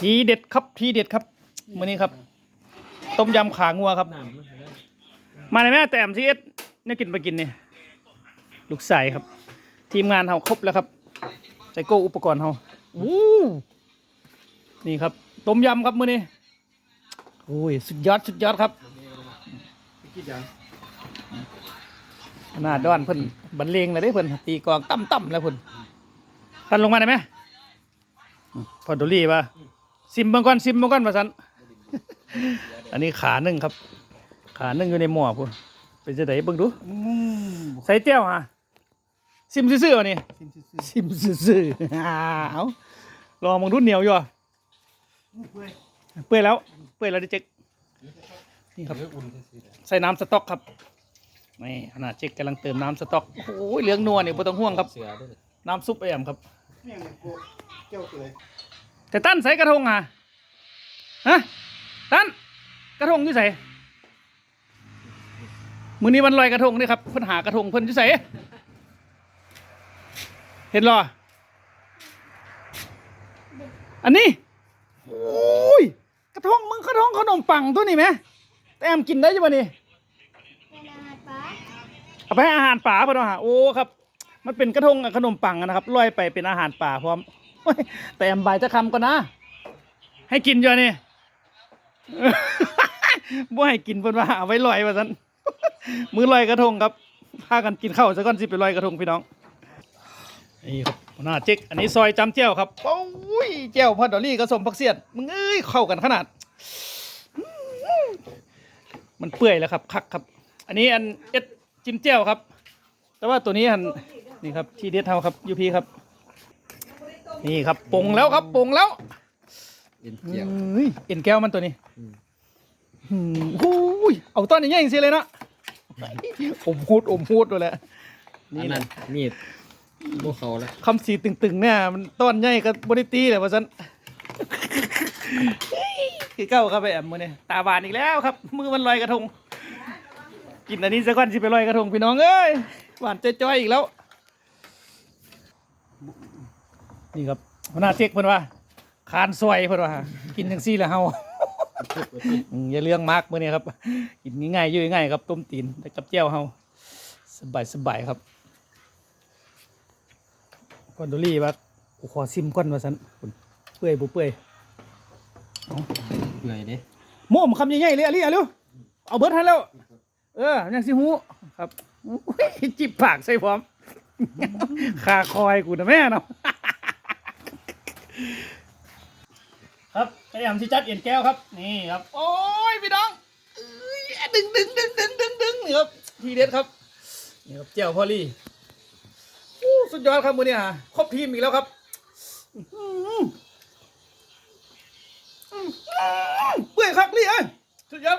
ทีเด็ดครับทีเด็ดครับมื้อนี้ครับ ต้มยำขางัวครับน้ำมันเลยมาเลยแม่แต่มซีเอสเนี่ยกินไปกินนี่ลูกใส่ครับ ทีมงานเราครบแล้วครับใส่โก้อุปกรณ์เราวู้นี่ครับ ต้มยำครับมื้อนี้โอ้ยสุดยอดสุดยอดครับหน้าด้อนเพิ่นบรรเลงเลยได้เพิ่นตีกองตั้มตั้มแล้วเพิ่นตันลงมาได้ไหมพอดอลี่ว่า ซิมเบางก้อนซิมเบางก้อนมาสันอันนี้ขาหนึ่งครับ ขาหนึ่งอยู่ในหม้อพุ่นเป็นจะไหนเบิ่งดูอืมใส่เตี้ยวฮะซิมซื่อๆวะนี่ซิมซื่อซิมซื่อๆอ้าวรอมองดูเหนียวอยู่อะๆเปื่อยเปื่อยแล้วเปื่อยแล้วดิเจ๊กนี่ครับเดี๋ยวอุ่นซื่อใส่น้ำสต๊อกครับนี่ขนาดเจ๊กกำลังเติมน้ำสต๊อกโอ้ยเหลืองนัวนี่ไม่ต้องห่วงครับเสือด้วยน้ำซุปไอแอมครับ แต่ตั้นใส่กระทงอะฮะตั้นกระทงอยู่ใส่มือนี้วันลอยกระทงนี่ครับเพิ่นหากระทงเพิ่นอยู่ใส่เห็นหรออันนี้โอ้ยกระทงมึงกระทงขนมปังตัวนี้ไหมแต่แอมกินได้ยังไงนี่เอาหารปลาอาไปอาหารป่าเพิ่นว่าหาโอ้ครับ มันเป็นกระทงขนมปังนะครับลอยไปเป็นอาหารป่าพร้อม แต่แอมบายจะคำก่อนนะ ให้กินอยู่นี่บ่ให้กินเพิ่นว่าเอาไว้ลอยว่าซั่นมือลอยกระทงครับพากันกินข้าวซะก่อนสิไปลอยกระทงพี่น้องนี่ครับหน้าเจ๊กอันนี้ซอยจำเจียวครับโอ้ยเจียวพอดอลี่กระสมผักเสียดมึงเอ้ยเข้ากันขนาด มันเปื่อยแล้วครับคักครับ อันนี้อันเอ็ดจิ้มเจียวครับ แต่ว่าตัวนี้อันนี่ครับที่เด็ดเท่าครับยูพีครับ นี่ครับปรุงแล้วครับปรุงแล้วเอ็นเจียว เฮ้ยเอ็นแก้วมันตัวนี้อืม อืมโอ้ยเอาต้นนี้ยังสิเลยเนาะอมพูดอมพูดตัวแหละ นี่นี่นั่นะนมีดพวกเขาแล้วคำสีตึงๆเนี่ยมันต้นใหญ่กับบริตีเลยว่าซัน คือเก้าครับไปแอมมือเนี่ยตาบานอีกแล้วครับ มือมันลอยกระทง กินอันนี้สักวันสิไปลอยกระทงพี่น้องเอ้ยหวานจ้อยๆอีกแล้ว นี่ครับหัวหน้าเจ๊กเพิ่นว่าคานซอยเพิ่นว่ากินจังซี่แหละเฮาอืมอย่าเรื่องมากมื้อนี้ครับ กินง่ายๆอยู่ง่ายๆครับ ต้มตีนแต่กับแจ่วเฮาสบายสบายครับก่อนโดลี่ว่ากูขอซิมก่อนว่าซั่นคุณเปื่อยบ่เปื่อยเปื่อยเด้โม่มคำใหญ่ๆเลยอะลิอะเร็วเอาเบิดให้แล้ว เออยังสิฮู้ครับอุ๊ยจิบปากใส่พร้อมคาคอยกูนะแม่เนาะ ครับกระยำที่จัดเอียนแก้วครับ นี่ครับ โอ้ยพี่น้องดึงดึงดึงดึงดึงดึงนี่ครับทีเด็ดครับนี่ครับเจ้าพอลี่สุดยอดครับมือเนี่ยฮะครบทีมอีกแล้วครับเปื่อยครับนี่เอ้ยสุดยอด